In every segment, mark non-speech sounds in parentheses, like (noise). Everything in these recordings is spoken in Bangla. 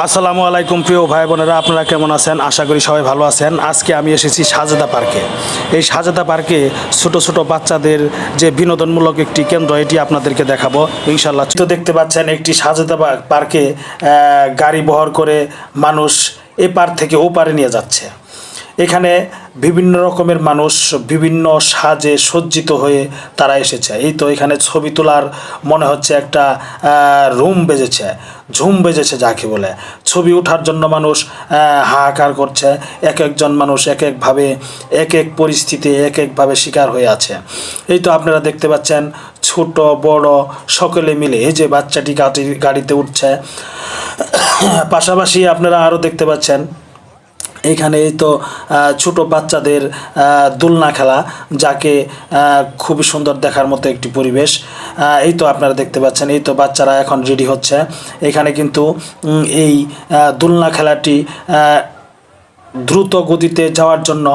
আসসালামু আলাইকুম প্রিয় ভাই বোনেরা, আপনারা কেমন আছেন? আশা করি সবাই ভালো আছেন। আজকে আমি এসেছি সাজেদা পার্কে। এই সাজেদা পার্কে ছোট ছোট বাচ্চাদের যে বিনোদনমূলক একটি কেন্দ্র, এটি আপনাদেরকে দেখাবো। ইনশাল্লাহ তো দেখতে পাচ্ছেন একটি সাজেদা পার্কে গাড়ি বহর করে মানুষ এপার পার থেকে ওপারে নিয়ে যাচ্ছে। এখানে বিভিন্ন রকমের মানুষ বিভিন্ন সাজে সজ্জিত হয়ে তারা এসেছে। এই তো এখানে ছবি তোলার মনে হচ্ছে একটা রুম বেজেছে, ঝুম বেজেছে যাকে বলে। ছবি ওঠার জন্য মানুষ হাহাকার করছে। এক একজন মানুষ এক একভাবে এক এক পরিস্থিতি এক একভাবে শিকার হয়ে আছে। এই তো আপনারা দেখতে পাচ্ছেন ছোট, বড় সকলে মিলে এই যে বাচ্চাটি গাড়ি গাড়িতে উঠছে। পাশাপাশি আপনারা আরও দেখতে পাচ্ছেন এইখানে এই তো ছোট বাচ্চাদের দোলনা খেলা, যাকে খুবই সুন্দর দেখার মতো একটি পরিবেশ। এই তো আপনারা দেখতে পাচ্ছেন, এই তো বাচ্চারা এখন রেডি হচ্ছে। এখানে কিন্তু এই দোলনা খেলাটি দ্রুত গতিতে যাওয়ার জন্য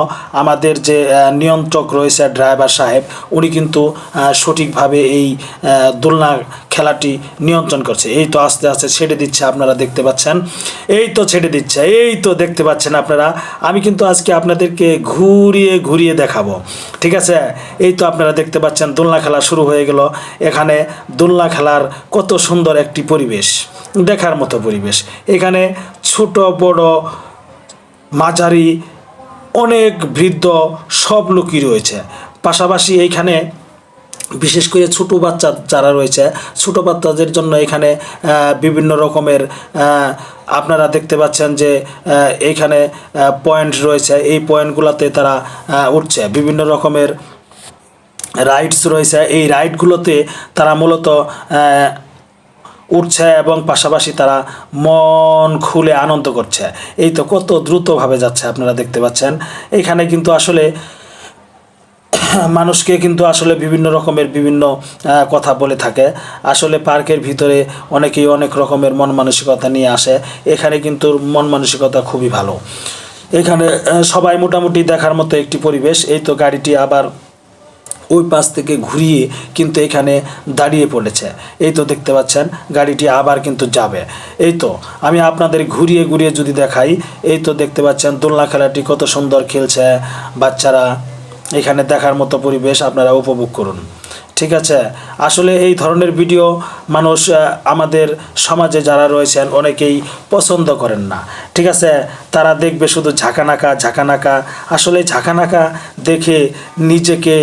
আমাদের যে নিয়ন্ত্রক রয়েছে ড্রাইভার সাহেব, উনি কিন্তু সঠিকভাবে এই দোলনা খেলাটি নিয়ন্ত্রণ করছে। এই তো আস্তে আস্তে ছেড়ে দিচ্ছে আপনারা দেখতে পাচ্ছেন। এই তো ছেড়ে দিচ্ছে, এই তো দেখতে পাচ্ছেন আপনারা। আমি কিন্তু আজকে আপনাদেরকে ঘুরিয়ে ঘুরিয়ে দেখাবো। ঠিক আছে? এই তো আপনারা দেখতে পাচ্ছেন, দোলনা খেলা শুরু হয়ে গেল। এখানে দোলনা খেলার কত সুন্দর একটি পরিবেশ, দেখার মতো পরিবেশ। এখানে ছোট বড় মাঝারি, অনেক বৃদ্ধ সব লোকই রয়েছে। পাশাপাশি এইখানে বিশেষ করে ছোটো বাচ্চা যারা রয়েছে, ছোটো বাচ্চাদের জন্য এখানে বিভিন্ন রকমের আপনারা দেখতে পাচ্ছেন যে এইখানে পয়েন্ট রয়েছে। এই পয়েন্টগুলোতে তারা উঠছে। বিভিন্ন রকমের রাইডস রয়েছে। এই রাইডগুলোতে তারা মূলত উঠছে এবং পাশাপাশি তারা মন খুলে আনন্দ করছে। এই তো কত দ্রুতভাবে যাচ্ছে আপনারা দেখতে পাচ্ছেন। এখানে কিন্তু আসলে (coughs) মানুষকে কিন্তু আসলে বিভিন্ন রকমের বিভিন্ন কথা বলে থাকে। আসলে পার্কের ভিতরে অনেকেই অনেক রকমের মন মানসিকতা নিয়ে আসে। এখানে কিন্তু মন মানসিকতা খুবই ভালো। এখানে সবাই মোটামুটি দেখার মতো একটি পরিবেশ। এই তো গাড়িটি আবার ওই পাশ থেকে ঘুরিয়ে কিন্তু এখানে দাঁড়িয়ে পড়েছে। এই তো দেখতে পাচ্ছেন, গাড়িটি আবার কিন্তু যাবে। এই তো, আমি আপনাদের ঘুরিয়ে ঘুরিয়ে যদি দেখাই, এই তো দেখতে পাচ্ছেন, দোলনা খেলাটি কত সুন্দর খেলছে বাচ্চারা। এখানে দেখার মতো পরিবেশ আপনারা উপভোগ করুন। ঠিক আছে? আসলে এই ধরনের ভিডিও মানুষ আমাদের সমাজে যারা রয়েছেন অনেকেই পছন্দ করেন না। ঠিক আছে? তারা দেখবে শুধু ঝাঁকানাকা ঝাঁকানাকা। আসলে ঝাঁকানাকা দেখে নিজেকে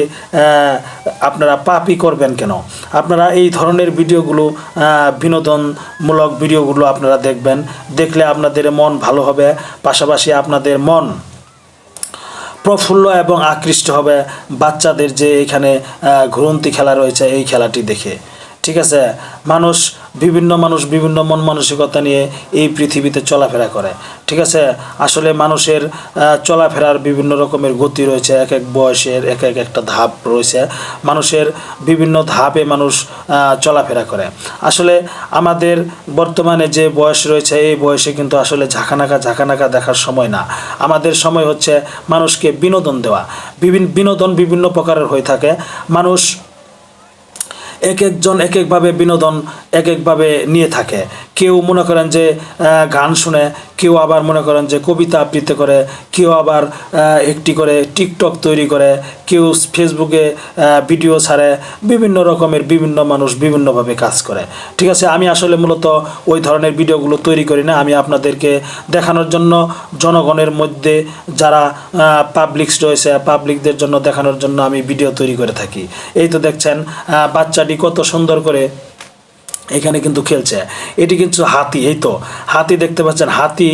আপনারা পাপি করবেন কেন? আপনারা এই ধরনের ভিডিওগুলো বিনোদনমূলক ভিডিওগুলো আপনারা দেখবেন। দেখলে আপনাদের মন ভালো হবে। পাশাপাশি আপনাদের মন প্রফুল্ল এবং আকৃষ্ট হবে বাচ্চাদের যে এখানে ঘুরন্তি খেলা রয়েছে এই খেলাটি দেখে। ঠিক আছে? মানুষ, বিভিন্ন মানুষ, বিভিন্ন মন মানসিকতা নিয়ে এই পৃথিবীতে চলাফেরা করে। ঠিক আছে? আসলে মানুষের চলাফেরার বিভিন্ন রকমের গতি রয়েছে। এক এক বয়সের, এক এক একটা ধাপ রয়েছে। মানুষের বিভিন্ন ধাপে মানুষ চলাফেরা করে। আসলে আমাদের বর্তমানে যে বয়স রয়েছে, এই বয়সে কিন্তু আসলে ঝাঁকানাকা ঝাঁকানাকা দেখার সময় না। আমাদের সময় হচ্ছে মানুষকে বিনোদন দেওয়া। বিভিন্ন বিনোদন বিভিন্ন প্রকারের হয়ে থাকে। মানুষ এক একজন এক একভাবে বিনোদন এক একভাবে নিয়ে থাকে। কেউ মনে করেন যে গান শুনে, কেউ আবার মনে করেন যে কবিতা আবৃত্তি করে, কেউ আবার একটি করে টিকটক তৈরি করে, কেউ ফেসবুকে ভিডিও ছাড়ে, বিভিন্ন রকমের বিভিন্ন মানুষ বিভিন্নভাবে কাজ করে। ঠিক আছে, আমি আসলে মূলত ওই ধরনের ভিডিওগুলো তৈরি করি না। আমি আপনাদেরকে দেখানোর জন্য, জনগণের মধ্যে যারা পাবলিক্স রয়েছে পাবলিকদের জন্য দেখানোর জন্য আমি ভিডিও তৈরি করে থাকি। এই তো দেখছেন বাচ্চাটি কত সুন্দর করে এখানে কিন্তু খেলছে। এটি কিন্তু হাতি, এই তো। হাতি দেখতে পাচ্ছেন, হাতি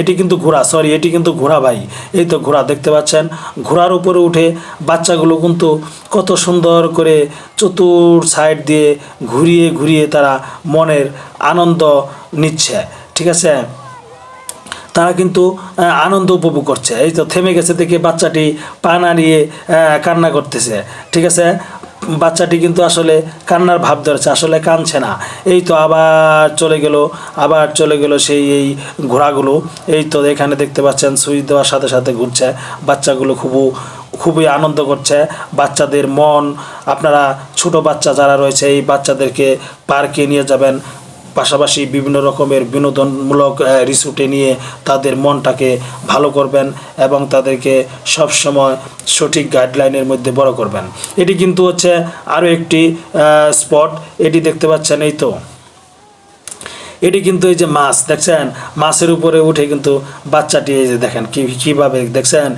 এটি কিন্তু ঘোড়া সরি এটি কিন্তু ঘোড়া ভাই। এই তো ঘোড়া দেখতে পাচ্ছেন। ঘোড়ার উপরে উঠে বাচ্চাগুলো কিন্তু কত সুন্দর করে চতুর সাইড দিয়ে ঘুরিয়ে ঘুরিয়ে তারা মনের আনন্দ নিচ্ছে, ঠিক আছে? তারা কিন্তু আনন্দ উপভোগ করছে। এই তো থেমে গেছে দেখে বাচ্চাটি পা নাড়িয়ে কান্না করতেছে, ঠিক আছে? বাচ্চাটি কিন্তু আসলে কান্নার ভাব ধরেছে, আসলে কাঁদছে না। এই তো আবার চলে গেল, আবার চলে গেল সেই এই ঘোড়াগুলো। এই তো এখানে দেখতে পাচ্ছেন সুইচ দেওয়ার সাথে সাথে ঘুরছে। বাচ্চাগুলো খুব, খুবই আনন্দ করছে। বাচ্চাদের মন, আপনারা ছোট বাচ্চা যারা রয়েছে, এই বাচ্চাদেরকে পার্কে নিয়ে যাবেন। পাশাপাশি বিভিন্ন রকমের বিনোদনমূলক আহ, রিসোর্টে নিয়ে তাদের মনটাকে ভালো করবেন এবং তাদেরকে সবসময় সঠিক গাইডলাইনের মধ্যে বড় করবেন। এটি কিন্তু হচ্ছে আরও একটি স্পট এটি দেখতে পাচ্ছেন এই তো। এটি কিন্তু এই যে মাছ দেখছেন? মাছের উপরে উঠে কিন্তু বাচ্চাটি এই যে দেখেন কী কীভাবে দেখছেন?